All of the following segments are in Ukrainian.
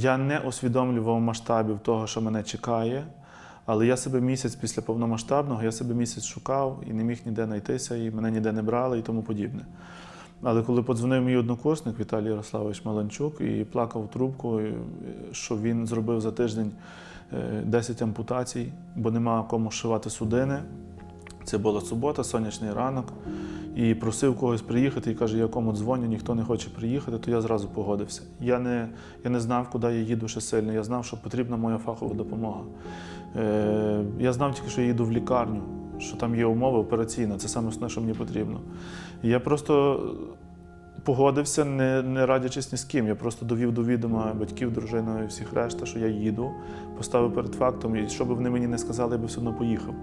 Я не усвідомлював масштабів того, що мене чекає. Але я себе місяць після повномасштабного, я себе місяць шукав і не міг ніде знайтися, і мене ніде не брали і тому подібне. Але коли подзвонив мій однокурсник Віталій Ярославович Маланчук і плакав трубку, що він зробив за тиждень е, 10 ампутацій, бо нема кому шивати судини. Це була субота, сонячний ранок, і просив когось приїхати і каже, я кому дзвоню, ніхто не хоче приїхати, то я зразу погодився. Я не, я не знав, куди я їду ще сильно. Я знав, що потрібна моя фахова допомога. Е, я знав тільки, що я їду в лікарню, що там є умови операційна, це саме основне, що мені потрібно. Я просто погодився, не, не радячись ні з ким. Я просто довів до відома батьків, дружину і всіх решта, що я їду, поставив перед фактом, і що би вони мені не сказали, я би все одно поїхав.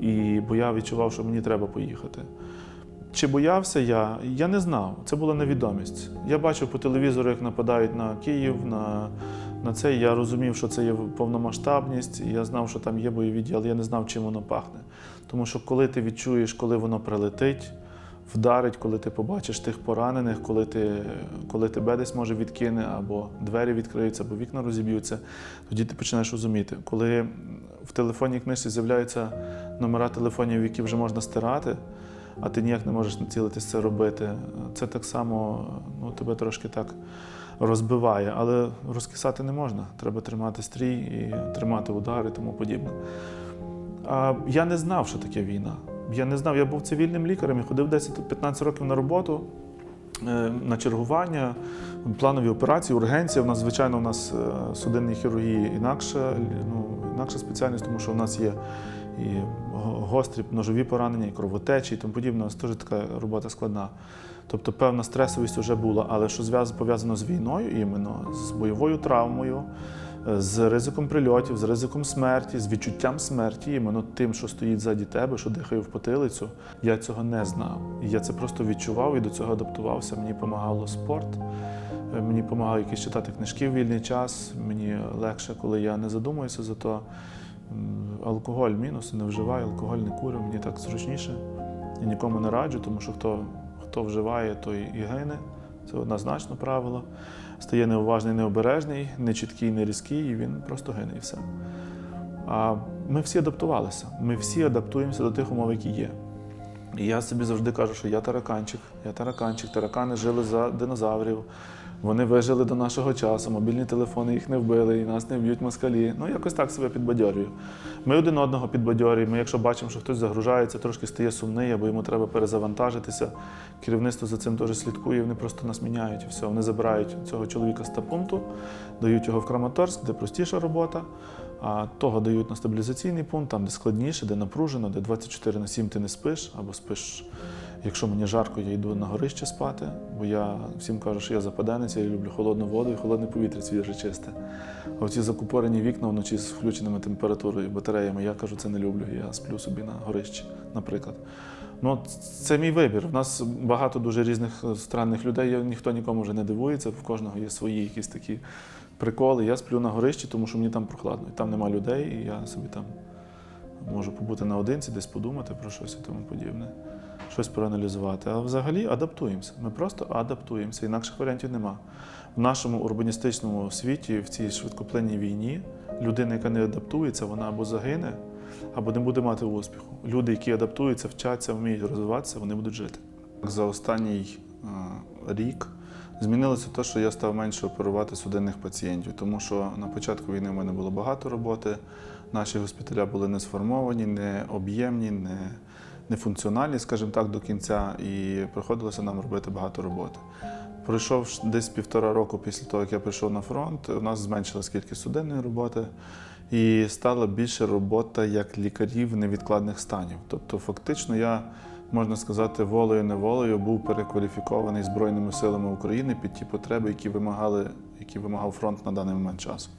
І бо я відчував, що мені треба поїхати. Чи боявся я? Я не знав. Це була невідомість. Я бачив по телевізору, як нападають на Київ, на, на це. Я розумів, що це є повномасштабність, і я знав, що там є бойові дії, але я не знав, чим воно пахне. Тому що коли ти відчуєш, коли воно прилетить, вдарить, коли ти побачиш тих поранених, коли, ти, коли тебе десь може відкине, або двері відкриються, або вікна розіб'ються, тоді ти починаєш розуміти. Коли в телефонній книжці з'являються номера телефонів, які вже можна стирати, а ти ніяк не можеш націлитись це робити, це так само ну, тебе трошки так розбиває. Але розкисати не можна. Треба тримати стрій і тримати удар і тому подібне. А я не знав, що таке війна. Я не знав, я був цивільним лікарем, я ходив 10-15 років на роботу, е, на чергування, планові операції, ургенція. У нас, звичайно, у нас е, судинні хірургії інакша, ну, інакша спеціальність, тому що у нас є і гострі ножові поранення, і кровотечі, і тому подібне. Нас теж така робота складна. Тобто певна стресовість вже була, але що пов'язано з війною, іменно з бойовою травмою, е, з ризиком прильотів, з ризиком смерті, з відчуттям смерті, іменно тим, що стоїть ззаді тебе, що дихає в потилицю, я цього не знав. Я це просто відчував і до цього адаптувався. Мені допомагало спорт. Е, Мені допомагало якісь читати книжки в вільний час. Мені легше, коли я не задумуюся за то. Алкоголь мінус, не вживаю, алкоголь не курю, мені так зручніше. І нікому не раджу, тому що хто, хто вживає, той і гине. Це однозначно правило. Стає неуважний, необережний, нечіткий, не різкий, і він просто гине і все. А ми всі адаптувалися. Ми всі адаптуємося до тих умов, які є. І я собі завжди кажу, що я тараканчик, я тараканчик. Таракани жили за динозаврів. Вони вижили до нашого часу, мобільні телефони їх не вбили, і нас не вб'ють москалі. Ну, якось так себе підбадьорюю. Ми один одного підбадьорюємо. Якщо бачимо, що хтось загружається, трошки стає сумний, або йому треба перезавантажитися. Керівництво за цим теж слідкує, вони просто нас міняють і все. Вони забирають цього чоловіка з та-пункту, дають його в Краматорськ, де простіша робота. А того дають на стабілізаційний пункт, там, де складніше, де напружено, де 24 на 7 ти не спиш, або спиш. Якщо мені жарко, я йду на горище спати, бо я всім кажу, що я западенець, я люблю холодну воду і холодне повітря свіже чисте. А оці закупорені вікна вночі з включеними температурою, батареями, я кажу, це не люблю. Я сплю собі на горищі, наприклад. Ну, це мій вибір. У нас багато дуже різних е, странних людей. Ніхто нікому вже не дивується, в кожного є свої якісь такі приколи. Я сплю на горищі, тому що мені там прохладно. І там нема людей, і я собі там можу побути наодинці, десь подумати про щось і тому подібне, щось проаналізувати. А взагалі адаптуємося. Ми просто адаптуємося. Інакших варіантів нема. В нашому урбаністичному світі, в цій швидкоплинній війні, людина, яка не адаптується, вона або загине, або не буде мати успіху. Люди, які адаптуються, вчаться, вміють розвиватися, вони будуть жити. За останній е, рік змінилося те, що я став менше оперувати судинних пацієнтів, тому що на початку війни в мене було багато роботи. Наші госпіталя були не сформовані, не об'ємні, не, не функціональні, скажімо так, до кінця, і приходилося нам робити багато роботи. Пройшов десь півтора року після того, як я прийшов на фронт, у нас зменшилась кількість судинної роботи і стала більше робота як лікарів невідкладних станів. Тобто, фактично, я, можна сказати, волею-неволею був перекваліфікований Збройними силами України під ті потреби, які вимагали, які вимагав фронт на даний момент часу.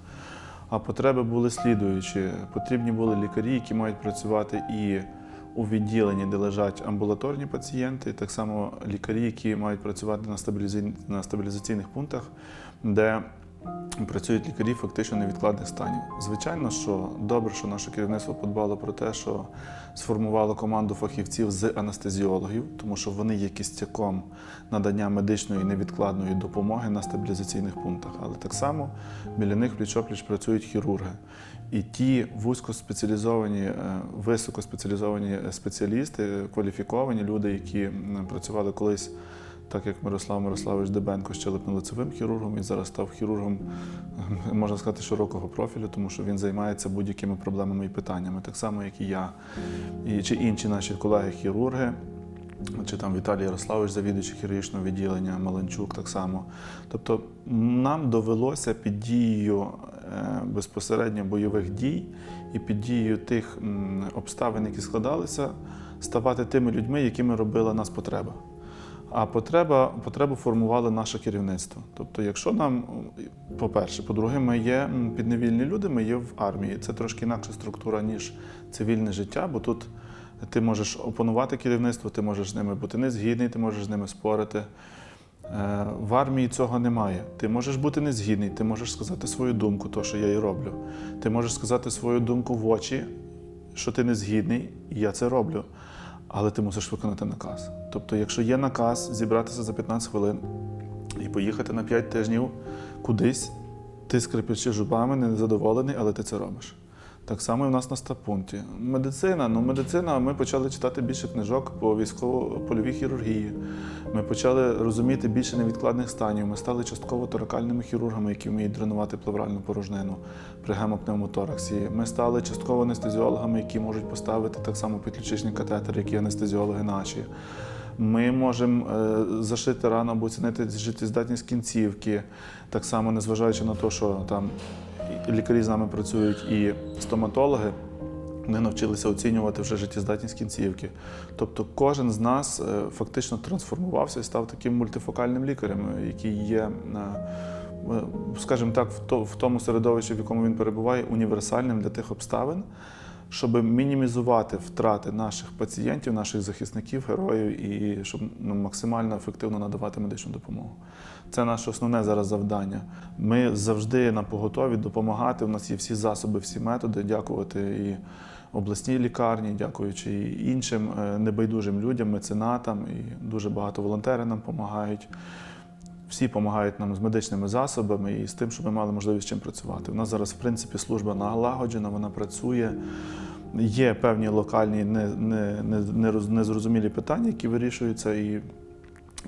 А потреби були слідуючі. Потрібні були лікарі, які мають працювати і у відділенні, де лежать амбулаторні пацієнти, так само лікарі, які мають працювати на стабілізаційних пунктах, де працюють лікарі фактично невідкладних станів. Звичайно, що добре, що наше керівництво подбало про те, що сформувало команду фахівців з анестезіологів, тому що вони є кістяком надання медичної невідкладної допомоги на стабілізаційних пунктах. Але так само біля них пліч-опліч працюють хірурги. І ті вузькоспеціалізовані, е, високоспеціалізовані спеціалісти, кваліфіковані люди, які працювали колись так як Мирослав Мирославович Дебенко щелепно-лицевим хірургом і зараз став хірургом, е, можна сказати, широкого профілю, тому що він займається будь-якими проблемами і питаннями, так само, як і я, і, чи інші наші колеги-хірурги. Чи там Віталій Ярославович, завідуючий хірургічного відділення, Маленчук так само. Тобто нам довелося під дією е, безпосередньо бойових дій і під дією тих обставин, які складалися, ставати тими людьми, якими робила нас потреба. А потреба, потребу формувало наше керівництво. Тобто, якщо нам, по-перше, по-друге, ми є підневільні люди, ми є в армії. Це трошки інакша структура, ніж цивільне життя, бо тут ти можеш опанувати керівництво, ти можеш з ними бути незгідний, ти можеш з ними спорити. Е, В армії цього немає. Ти можеш бути незгідний, ти можеш сказати свою думку, то, що я і роблю. Ти можеш сказати свою думку в очі, що ти не згідний, і я це роблю. Але ти мусиш виконати наказ. Тобто, якщо є наказ зібратися за 15 хвилин і поїхати на 5 тижнів кудись, ти скрипячи зубами, незадоволений, але ти це робиш. Так само і в нас на стаб-пункті. Медицина. Ну, медицина, ми почали читати більше книжок по військово-польовій хірургії. Ми почали розуміти більше невідкладних станів. Ми стали частково торакальними хірургами, які вміють дренувати плевральну порожнину при гемопневмотораксі. Ми стали частково анестезіологами, які можуть поставити так само підключичні катетери, які анестезіологи наші. Ми можемо е, зашити рану або оцінити життєздатність кінцівки, так само незважаючи на те, що там лікарі з нами працюють і стоматологи. Вони навчилися оцінювати вже життєздатність кінцівки. Тобто кожен з нас е, фактично трансформувався і став таким мультифокальним лікарем, е, який є, е, скажімо так, в тому середовищі, в якому він перебуває, універсальним для тих обставин, щоб мінімізувати втрати наших пацієнтів, наших захисників, героїв і щоб ну, максимально ефективно надавати медичну допомогу. Це наше основне зараз завдання. Ми завжди на поготові допомагати. У нас є всі засоби, всі методи, дякувати і обласній лікарні, дякуючи і іншим е, небайдужим людям, меценатам, і дуже багато волонтери нам допомагають. Всі допомагають нам з медичними засобами і з тим, щоб ми мали можливість чим працювати. У нас зараз, в принципі, служба налагоджена, вона працює. Є певні локальні не, не, не, не незрозумілі питання, які вирішуються, і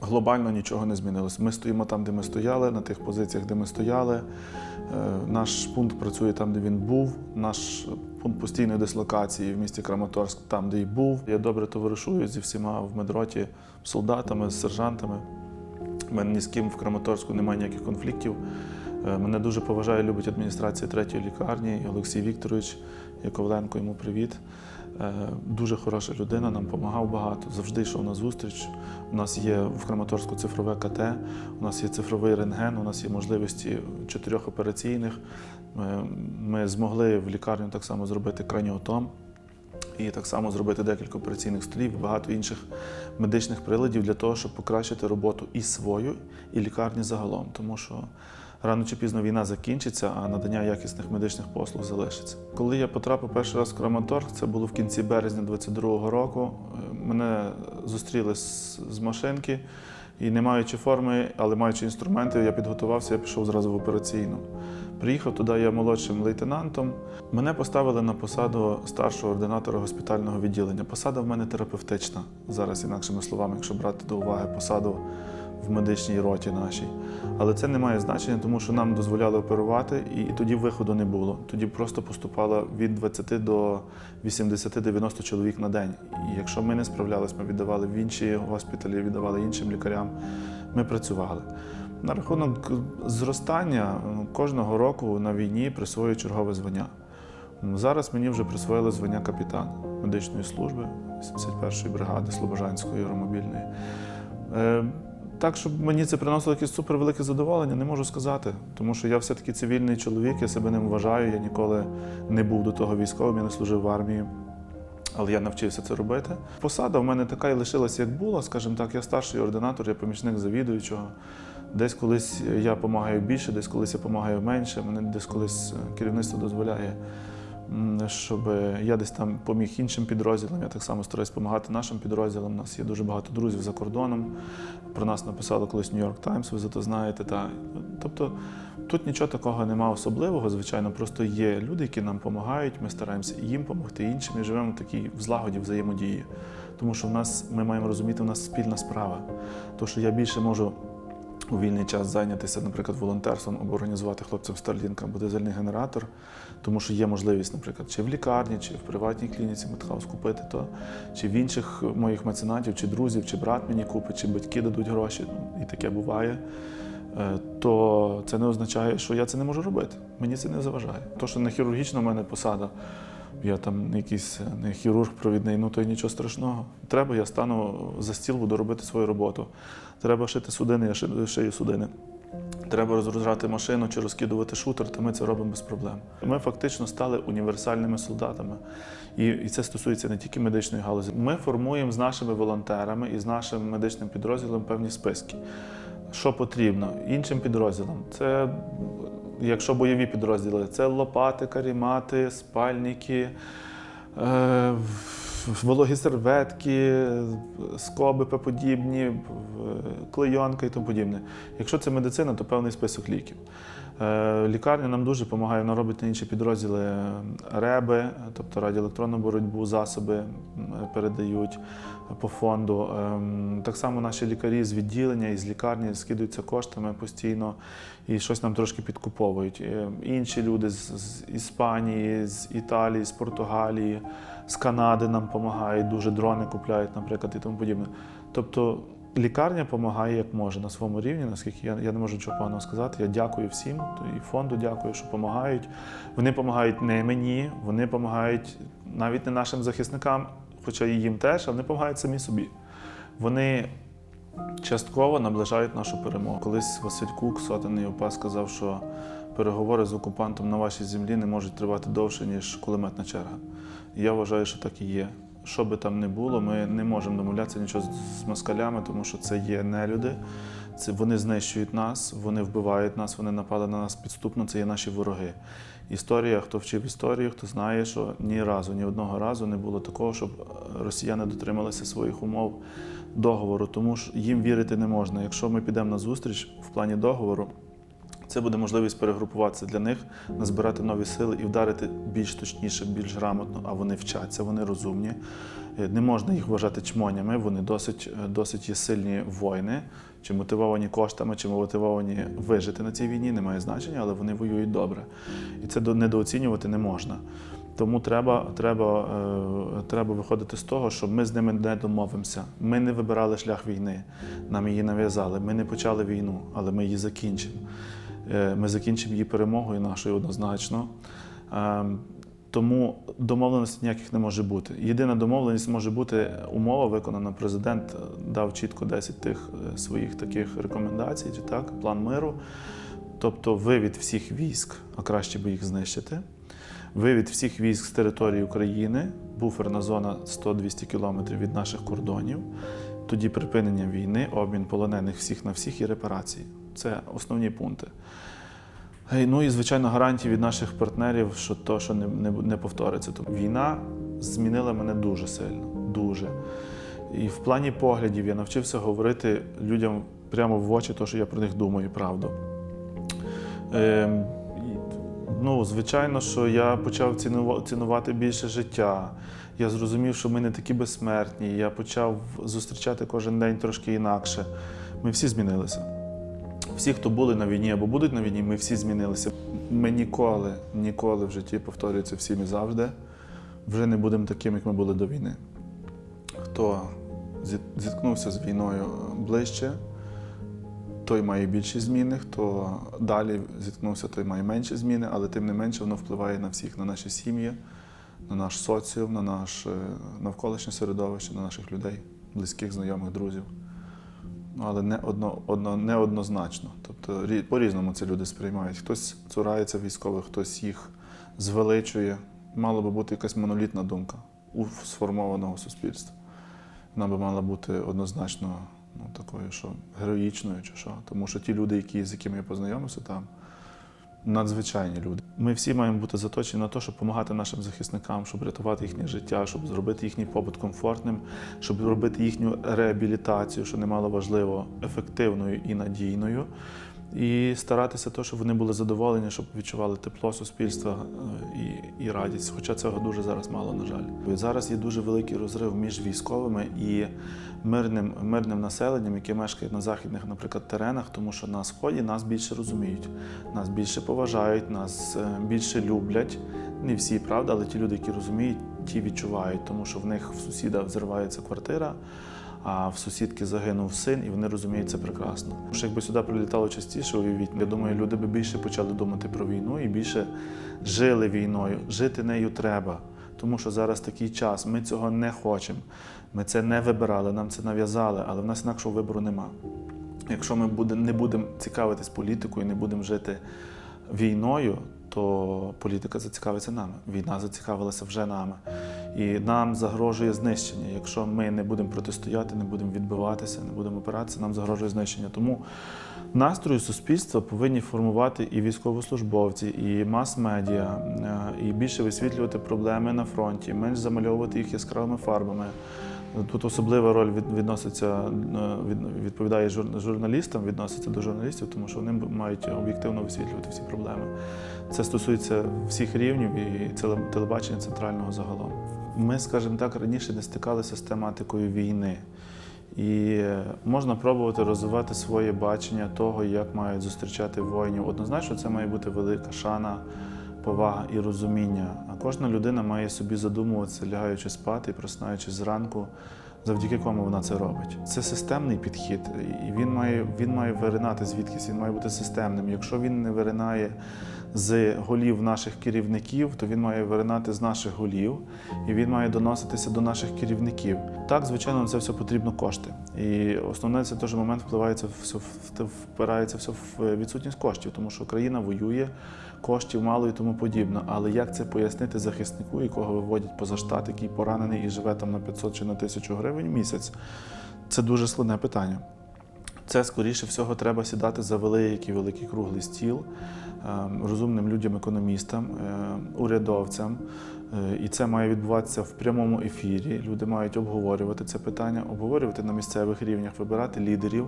глобально нічого не змінилося. Ми стоїмо там, де ми стояли, на тих позиціях, де ми стояли. Е, Наш пункт працює там, де він був. Наш пункт постійної дислокації в місті Краматорськ, там, де й був. Я добре товаришую зі всіма в медроті солдатами, з сержантами. У мене ні з ким в Краматорську немає ніяких конфліктів. Е, Мене дуже поважає, любить адміністрація третьої лікарні. Олексій Вікторович Яковленко, йому привіт. Е, Дуже хороша людина, нам допомагав багато. Завжди йшов на зустріч. У нас є в Краматорську цифрове КТ, у нас є цифровий рентген, у нас є можливості чотирьох операційних. Ми, ми змогли в лікарню так само зробити краніотом і так само зробити декілька операційних столів, багато інших медичних приладів для того, щоб покращити роботу і свою, і лікарні загалом. Тому що рано чи пізно війна закінчиться, а надання якісних медичних послуг залишиться. Коли я потрапив перший раз в Краматорськ, це було в кінці березня 22-го року. е, Мене зустріли з машинки. І не маючи форми, але маючи інструменти, я підготувався, я пішов зразу в операційну. Приїхав туди я молодшим лейтенантом. Мене поставили на посаду старшого ординатора госпітального відділення. Посада в мене терапевтична, зараз інакшими словами, якщо брати до уваги посаду в медичній роті нашій. Але це не має значення, тому що нам дозволяли оперувати, і тоді виходу не було. Тоді просто поступало від 20 до 80-90 чоловік на день. І якщо ми не справлялися, ми віддавали в інші госпіталі, віддавали іншим лікарям. Ми працювали. На рахунок зростання ну, кожного року на війні присвоює чергове звання. Зараз мені вже присвоїли звання капітана медичної служби 81-ї бригади Слобожанської аеромобільної. Так, щоб мені це приносило якесь супервелике задоволення, не можу сказати. Тому що я все-таки цивільний чоловік, я себе ним вважаю. Я ніколи не був до того військовим, я не служив в армії. Але я навчився це робити. Посада в мене така і лишилася, як була. Скажімо так, я старший ординатор, я помічник завідуючого. Десь колись я допомагаю більше, десь колись я допомагаю менше. Мене десь колись е, керівництво дозволяє, щоб я десь там поміг іншим підрозділам. Я так само стараюсь допомагати нашим підрозділам. У нас є дуже багато друзів за кордоном. Про нас написало колись Нью-Йорк Таймс, ви за то знаєте. Та. Тобто тут нічого такого немає особливого, звичайно, просто є люди, які нам допомагають, ми стараємося їм допомогти, іншим, і живемо в такій в злагоді взаємодії. Тому що в нас, ми маємо розуміти, у нас спільна справа. То, що я більше можу у вільний час зайнятися, наприклад, волонтерством або організувати хлопцям Starlink або дизельний генератор, тому що є можливість, наприклад, чи в лікарні, чи в приватній клініці Медхаус купити то, чи в інших моїх меценатів, чи друзів, чи брат мені купить, чи батьки дадуть гроші, ну, і таке буває. е, То це не означає, що я це не можу робити. Мені це не заважає. То, що не хірургічна в мене посада, я там якийсь е, не хірург провідний, ну то й нічого страшного. Треба, я стану за стіл, буду робити свою роботу. Треба шити судини, я шию судини. Треба розгружати машину чи розкидувати шутер, то ми це робимо без проблем. Ми фактично стали універсальними солдатами. І, і це стосується не тільки медичної галузі. Ми формуємо з нашими волонтерами і з нашим медичним підрозділом певні списки. Що потрібно іншим підрозділам? Це, якщо бойові підрозділи, це лопати, карімати, спальники. Е, вологі серветки, скоби подібні, клейонка і тому подібне. Якщо це медицина, то певний список ліків. Е, Лікарня нам дуже допомагає, вона робить на інші підрозділи е, реби, тобто радіоелектронну боротьбу, засоби передають по фонду. Ем, Так само наші лікарі з відділення і з лікарні скидаються коштами постійно і щось нам трошки підкуповують. Е, Інші люди з, Іспанії, з Італії, з Португалії, з Канади нам допомагають, дуже дрони купляють, наприклад, і тому подібне. Тобто лікарня допомагає як може на своєму рівні, наскільки я, я не можу нічого поганого сказати. Я дякую всім, і фонду дякую, що допомагають. Вони допомагають не мені, вони допомагають навіть не нашим захисникам, хоча і їм теж, а вони допомагають самі собі. Вони частково наближають нашу перемогу. Колись Василь Кук, сотений ОПА, сказав, що переговори з окупантом на вашій землі не можуть тривати довше, ніж кулеметна черга. Я вважаю, що так і є. Що би там не було, ми не можемо домовлятися нічого з москалями, тому що це є нелюди. Це вони знищують нас, вони вбивають нас, вони напали на нас підступно. Це є наші вороги. Історія, хто вчив історію, хто знає, що ні разу, ні одного разу не було такого, щоб е, росіяни дотрималися своїх умов договору, тому що їм вірити не можна. Якщо ми підемо на зустріч в плані договору, це буде можливість перегрупуватися для них, назбирати нові сили і вдарити більш точніше, більш грамотно. А вони вчаться, вони розумні. Е, Не можна їх вважати чмонями. Вони досить, е, досить є сильні воїни, чи мотивовані коштами, чи мотивовані вижити на цій війні, немає значення, але вони воюють добре. І це недооцінювати не можна. Тому треба, треба, е, треба виходити з того, що ми з ними не домовимося. Ми не вибирали шлях війни, нам її нав'язали. Ми не почали війну, але ми її закінчимо. Е, Ми закінчимо її перемогою нашою однозначно. Тому домовленості ніяких не може бути. Єдина домовленість може бути умова виконана. Президент е, дав чітко 10 тих е, своїх таких рекомендацій, чи так, план миру. Тобто вивід всіх військ, а краще би їх знищити. Вивід всіх військ з території України, буферна зона 100-200 кілометрів від наших кордонів. Тоді припинення війни, обмін полонених всіх на всіх і репарації. Це основні пункти. Е, Ну і звичайно гарантії від наших партнерів, що то, що не, не, не повториться. Тому війна змінила мене дуже сильно, дуже. І в плані поглядів я навчився говорити людям прямо в очі, то, що я про них думаю, правду. І, ну, звичайно, що я почав цінувати більше життя. Я зрозумів, що ми не такі безсмертні. Я почав зустрічати кожен день трошки інакше. Ми всі змінилися. Всі, хто були на війні або будуть на війні, ми всі змінилися. Ми ніколи, ніколи в житті повторюється всім і завжди. Вже не будемо такими, як ми були до війни. Хто зіткнувся з війною ближче, той має більші зміни, хто далі зіткнувся, той має менші зміни, але тим не менше воно впливає на всіх, на наші сім'ї, на наш соціум, на наше навколишнє середовище, на наших людей, близьких, знайомих, друзів. Ну, але не, одно, одно, не однозначно. Тобто по-різному це люди сприймають. Хтось цурається військових, хтось їх звеличує. Мала би бути якась монолітна думка у сформованого суспільства. Вона би мала бути однозначно ну, такою, що героїчною чи що. Тому що ті люди, які, з якими я познайомився там, надзвичайні люди. Ми всі маємо бути заточені на те, щоб допомагати нашим захисникам, щоб рятувати їхнє життя, щоб зробити їхній побут комфортним, щоб робити їхню реабілітацію, що немало важливо, ефективною і надійною. І старатися те, щоб вони були задоволені, щоб відчували тепло суспільства е, і, і радість. Хоча цього дуже зараз мало, на жаль. Зараз є дуже великий розрив між військовими і мирним, мирним населенням, яке мешкає на західних, наприклад, теренах, тому що на сході нас більше розуміють, нас більше поважають, нас е, більше люблять. Не всі, правда, але ті люди, які розуміють, ті відчувають, тому що в них в сусіда взривається квартира а в сусідки загинув син, і вони розуміють це прекрасно. Що якби сюди прилітало частіше, уявіть, я думаю, люди би більше почали думати про війну і більше жили війною. Жити нею треба. Тому що зараз такий час, ми цього не хочемо. Ми це не вибирали, нам це нав'язали, але в нас інакшого вибору нема. Якщо ми не будемо цікавитись політикою, не будемо жити війною, то політика зацікавиться нами. Війна зацікавилася вже нами. І нам загрожує знищення. Якщо ми не будемо протистояти, не будемо відбиватися, не будемо опиратися, нам загрожує знищення. Тому настрої суспільства повинні формувати і військовослужбовці, і мас-медіа, е, і більше висвітлювати проблеми на фронті, менш замальовувати їх яскравими фарбами. Тут особлива роль відноситься, е, відповідає журналістам, відноситься до журналістів, тому що вони мають об'єктивно висвітлювати всі проблеми. Це стосується всіх рівнів і телебачення центрального загалом. Ми, скажімо так, раніше не стикалися з тематикою війни. І е, можна пробувати розвивати своє бачення того, як мають зустрічати воїнів. Однозначно, це має бути велика шана, повага і розуміння. А кожна людина має собі задумуватися, лягаючи спати і просинаючись зранку, завдяки кому вона це робить. Це системний підхід, і він має, він має виринати звідкись, він має бути системним. Якщо він не виринає з голів наших керівників, то він має виринати з наших голів, і він має доноситися до наших керівників. Так, звичайно, це все потрібно кошти. І основне це теж момент впливається все впирається все в відсутність коштів, тому що країна воює, коштів мало і тому подібне. Але як це пояснити захиснику, якого виводять поза штат, який поранений і живе там на 500 чи на 1000 гривень в місяць? Це дуже складне питання. Це скоріше всього треба сідати за великий великий круглий стіл е, розумним людям, економістам, е, урядовцям. Е, І це має відбуватися в прямому ефірі. Люди мають обговорювати це питання, обговорювати на місцевих рівнях, вибирати лідерів,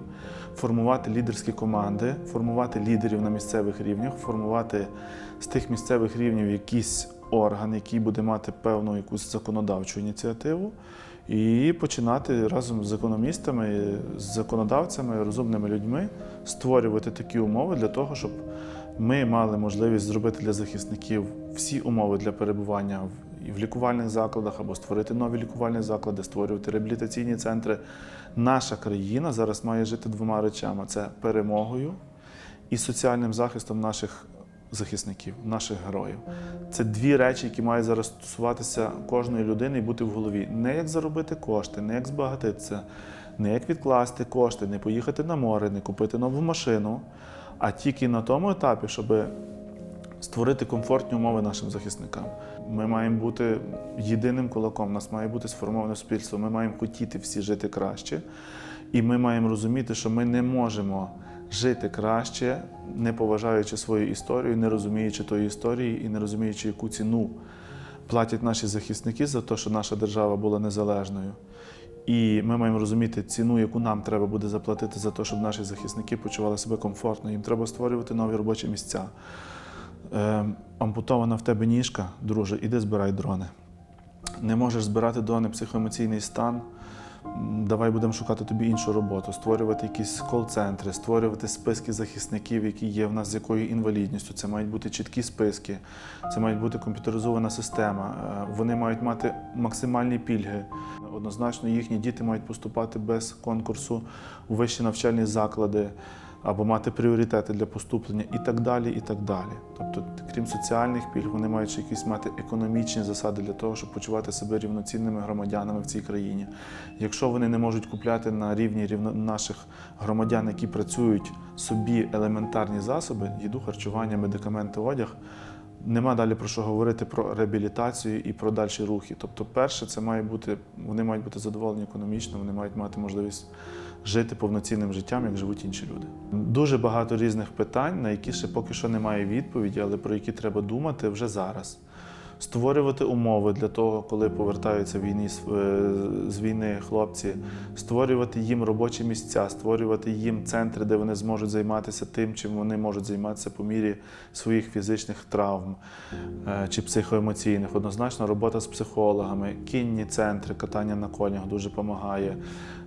формувати лідерські команди, формувати лідерів на місцевих рівнях, формувати з тих місцевих рівнів якийсь орган, який буде мати певну якусь законодавчу ініціативу. І починати разом з економістами, з законодавцями, розумними людьми створювати такі умови для того, щоб ми мали можливість зробити для захисників всі умови для перебування в, і в лікувальних закладах або створити нові лікувальні заклади, створювати реабілітаційні центри. Наша країна зараз має жити двома речами: це перемогою і соціальним захистом наших захисників, наших героїв. Це дві речі, які мають зараз стосуватися кожної людини і бути в голові. Не як заробити кошти, не як збагатитися, не як відкласти кошти, не поїхати на море, не купити нову машину, а тільки на тому етапі, щоб створити комфортні умови нашим захисникам. Ми маємо бути єдиним кулаком, у нас має бути сформоване суспільство. Ми маємо хотіти всі жити краще, і ми маємо розуміти, що ми не можемо жити краще, не поважаючи свою історію, не розуміючи тої історії і не розуміючи, яку ціну платять наші захисники за те, що наша держава була незалежною. І ми маємо розуміти ціну, яку нам треба буде заплатити за те, щоб наші захисники почували себе комфортно. Їм треба створювати нові робочі місця. Е, ампутована в тебе ніжка, друже, іди збирай дрони. Не можеш збирати дрони, психоемоційний стан. Давай будемо шукати тобі іншу роботу, створювати якісь кол-центри, створювати списки захисників, які є в нас з якою інвалідністю. Це мають бути чіткі списки, це має бути комп'ютеризована система. Е, Вони мають мати максимальні пільги. Однозначно, їхні діти мають поступати без конкурсу у вищі навчальні заклади або мати пріоритети для поступлення і так далі. і так далі. Тобто, крім соціальних пільг, вони мають ще якісь мати економічні засади для того, щоб почувати себе рівноцінними громадянами в цій країні. Якщо вони не можуть купляти на рівні рівно наших громадян, які працюють собі елементарні засоби, їду, харчування, медикаменти, одяг, нема далі про що говорити про реабілітацію і про дальші рухи. Тобто, перше, це має бути, вони мають бути задоволені економічно, вони мають мати можливість жити повноцінним життям, як живуть інші люди. Дуже багато різних питань, на які ще поки що немає відповіді, але про які треба думати вже зараз. Створювати умови для того, коли повертаються війні з- е, війни хлопці, створювати їм робочі місця, створювати їм центри, де вони зможуть займатися тим, чим вони можуть займатися по мірі своїх фізичних травм е, чи психоемоційних. Однозначно, робота з психологами, кінні центри, катання на конях дуже допомагає.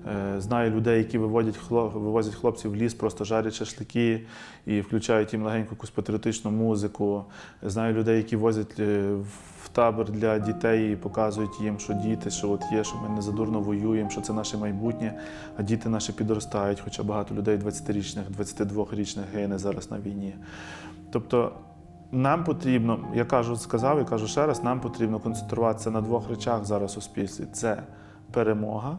Е, Знаю людей, які виводять хлоп, вивозять хлопців в ліс, просто жарять шашлики і включають їм легеньку якусь патріотичну музику. Знаю людей, які возять е, в табор для дітей і показують їм, що діти, що от є, що ми не задурно воюємо, що це наше майбутнє, а діти наші підростають, хоча багато людей 20-річних, 22-річних гине зараз на війні. Тобто нам потрібно, я кажу, сказав і кажу ще раз, нам потрібно концентруватися на двох речах зараз у суспільстві: це перемога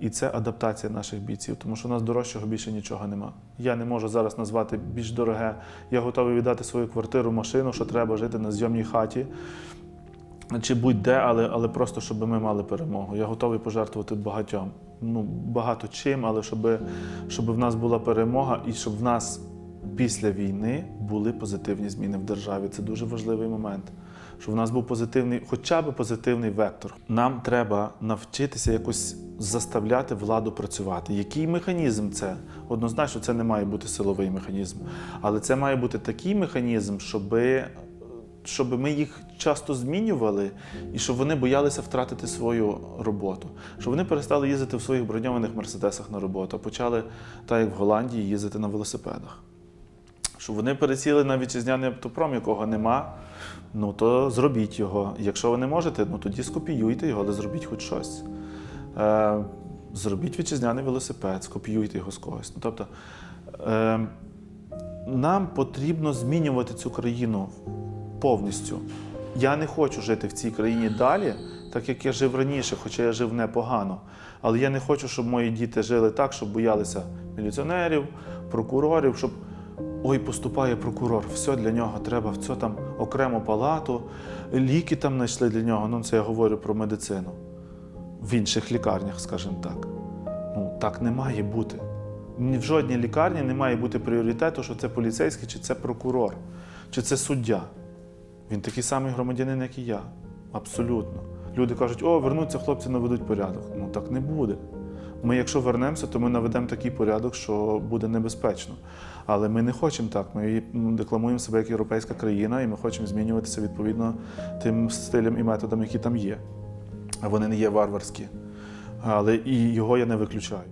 і це адаптація наших бійців, тому що у нас дорожчого більше нічого нема. Я не можу зараз назвати більш дороге. Я готовий віддати свою квартиру, машину, що треба жити на зйомній хаті. Чи будь-де, але, але просто щоб ми мали перемогу. Я готовий пожертвувати багатьом. Ну, багато чим, але щоб, щоб в нас була перемога і щоб в нас після війни були позитивні зміни в державі. Це дуже важливий момент. Щоб в нас був позитивний, хоча б позитивний вектор. Нам треба навчитися якось заставляти владу працювати. Який механізм це? Однозначно, це не має бути силовий механізм, але це має бути такий механізм, щоби щоб ми їх часто змінювали і щоб вони боялися втратити свою роботу, щоб вони перестали їздити в своїх броньованих мерседесах на роботу, а почали, так як в Голландії, їздити на велосипедах. Щоб вони пересіли на вітчизняний автопром, якого нема, ну то зробіть його. Якщо ви не можете, ну тоді скопіюйте його, але зробіть хоч щось. Е, зробіть вітчизняний велосипед, скопіюйте його з когось. Ну, тобто, е, нам потрібно змінювати цю країну повністю. Я не хочу жити в цій країні далі, так як я жив раніше, хоча я жив непогано. Але я не хочу, щоб мої діти жили так, щоб боялися міліціонерів, прокурорів, щоб ой, поступає прокурор, все для нього треба, все там окрему палату, ліки там знайшли для нього. Ну, це я говорю про медицину. В інших лікарнях, скажімо так. Ну, так не має бути. Ні в жодній лікарні не має бути пріоритету, що це поліцейський, чи це прокурор, чи це суддя. Він такий самий громадянин, як і я. Абсолютно. Люди кажуть, о, вернуться хлопці, наведуть порядок. Ну так не буде. Ми, якщо вернемося, то ми наведемо такий порядок, що буде небезпечно. Але ми не хочемо так. Ми декламуємо себе як європейська країна, і ми хочемо змінюватися відповідно тим стилям і методам, які там є. Вони не є варварські. Але і його я не виключаю.